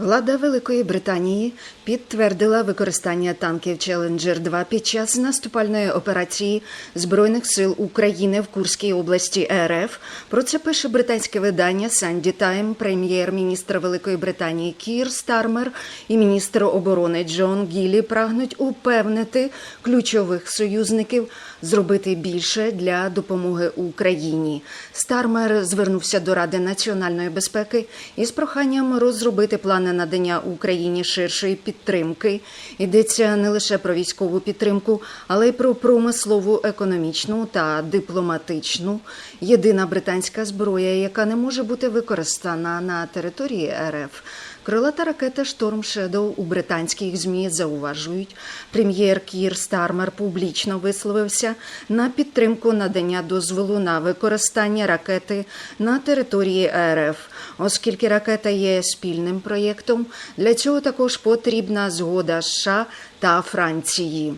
Влада Великої Британії підтвердила використання танків Challenger 2 під час наступальної операції збройних сил України в Курській області РФ. Про це пише британське видання Санді Тайм. Прем'єр-міністр Великої Британії Кір Стармер і міністр оборони Джон Гілі прагнуть упевнити ключових союзників зробити більше для допомоги Україні. Стармер звернувся до Ради національної безпеки із проханням розробити плани надання Україні ширшої підтримки. Йдеться не лише про військову підтримку, але й про промислову, економічну та дипломатичну. Єдина британська зброя, яка не може бути використана на території РФ. Крилата ракета Шторм Шедоу у британських змі зауважують. Прем'єр Кір Стармер публічно висловився на підтримку надання дозволу на використання ракети на території РФ, оскільки ракета є спільним проєктом. Для цього також потрібна згода США та Франції.